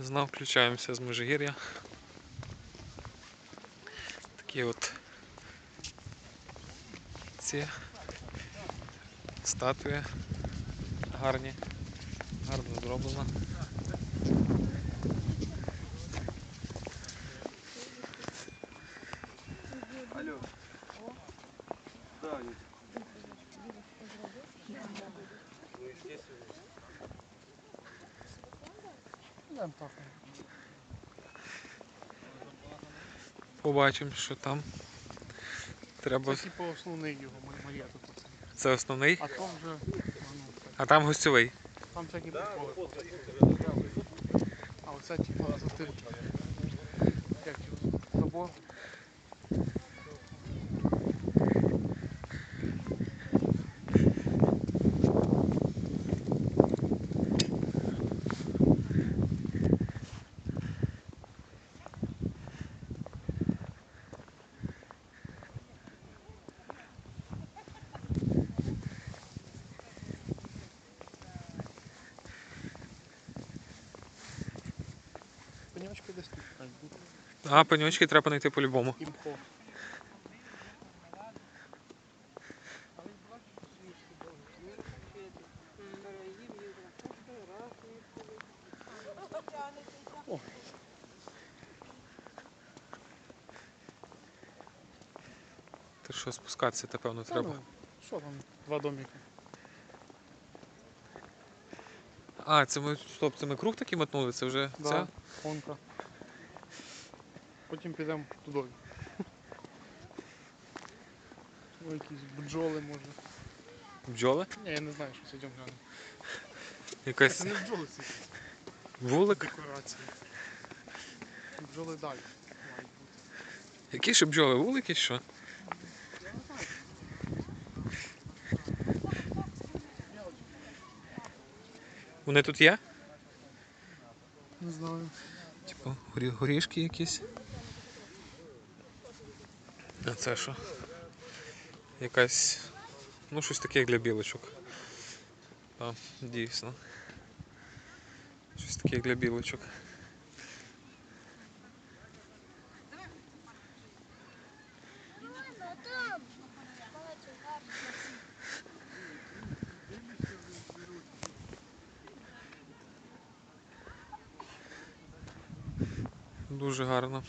Знов включаємося з Межигір'я. Такі от ці статуї гарні, гарно зроблено. Побачимо, що там. Треба. Це типу основний його моя тут. Це основний, А там вже ну, а там гостьовий. там всякі приколи. А оце типу за тим. Як його? Забор. Пеньочки десь тут мають бути. А, пеньочки треба знайти по-любому. Імхо. Ти що, спускатися, та певно треба. ну, Що там? Два домики. А, це ми. Стоп, це ми круг такий мотнули, це вже Да, ця? Конка. Потім підемо туди. Ой, якісь бджоли може. Бджоли? Ні, я не знаю, що йдемо глянемо. Якась Це не бджоли, це вулик. декорації. Бджоли далі. Які ще бджоли? Вулики що? Вони тут є? Не знаю. Типу, горі- горішки якісь. А це що? Якась. Ну, щось таке як для білочок. Так, дійсно. Щось таке як для білочок. Дуже гарно.